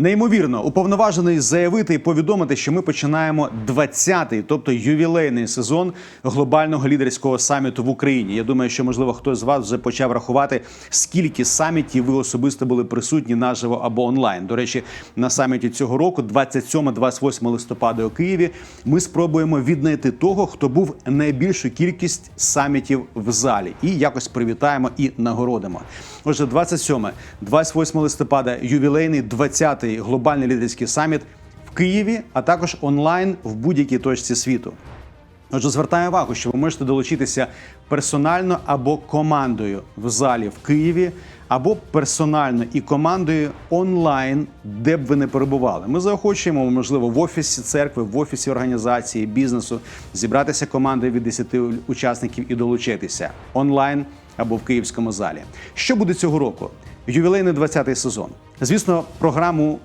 Неймовірно, уповноважений заявити і повідомити, що ми починаємо 20-й, тобто ювілейний сезон глобального лідерського саміту в Україні. Я думаю, що можливо хтось з вас вже почав рахувати, скільки самітів ви особисто були присутні наживо або онлайн. До речі, на саміті цього року, 27-28 листопада у Києві, ми спробуємо віднайти того, хто був найбільшу кількість самітів в залі, і якось привітаємо і нагородимо. Отже, 27-28 листопада, ювілейний 20-й глобальний лідерський саміт в Києві, а також онлайн в будь-якій точці світу. Отже, звертаю увагу, що ви можете долучитися персонально або командою в залі в Києві, або персонально і командою онлайн, де б ви не перебували. Ми заохочуємо, можливо, в офісі церкви, в офісі організації, бізнесу зібратися командою від 10 учасників і долучитися онлайн або в київському залі. Що буде цього року? Ювілейний 20-й сезон. Звісно, програму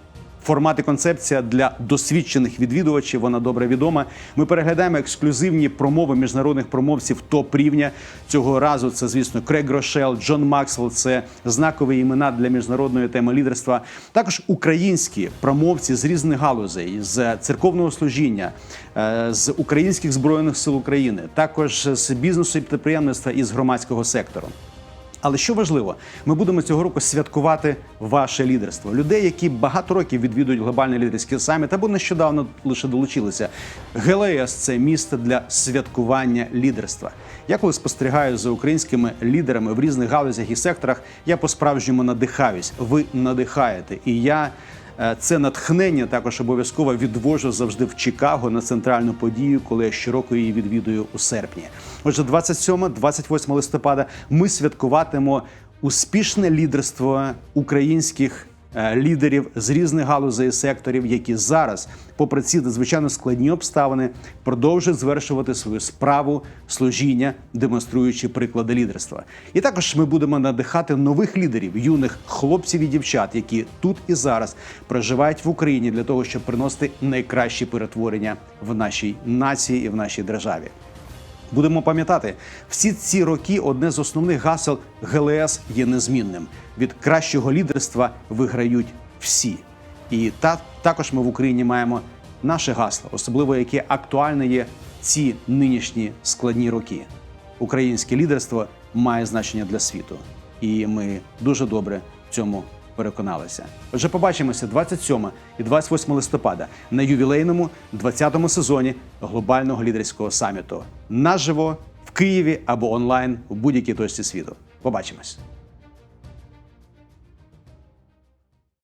Формат і концепція для досвідчених відвідувачів. Вона добре відома. Ми переглядаємо ексклюзивні промови міжнародних промовців топ рівня цього разу. Це звісно Крейг Рошел, Джон Максвелл. Це знакові імена для міжнародної теми лідерства. Також українські промовці з різних галузей, з церковного служіння, е, з українських збройних сил України, також з бізнесу і підприємництва і з громадського сектору. Але що важливо, ми будемо цього року святкувати ваше лідерство. Людей, які багато років відвідують глобальний лідерський саміт або нещодавно лише долучилися. ГЛС це місце для святкування лідерства. Я коли спостерігаю за українськими лідерами в різних галузях і секторах, я по-справжньому надихаюсь. Ви надихаєте, і я. Е, Це натхнення також обов'язково відвожу завжди в Чикаго на центральну подію, коли я щороку її відвідую у серпні. Отже, 27-28 листопада ми святкуватимемо успішне лідерство українських лідерів з різних галузей і секторів, які зараз, попри ці надзвичайно складні обставини, продовжують звершувати свою справу служіння, демонструючи приклади лідерства. І також ми будемо надихати нових лідерів, юних хлопців і дівчат, які тут і зараз проживають в Україні для того, щоб приносити найкращі перетворення в нашій нації і в нашій державі. Будемо пам'ятати, всі ці роки одне з основних гасел ГЛС є незмінним. Від кращого лідерства виграють всі. І та також ми в Україні маємо наше гасло, особливо яке актуальне є ці нинішні складні роки. Українське лідерство має значення для світу, і ми дуже добре в цьому переконалися. Отже, побачимося 27 і 28 листопада на ювілейному 20-му сезоні глобального лідерського саміту наживо в Києві або онлайн в будь-якій точці світу. Побачимось.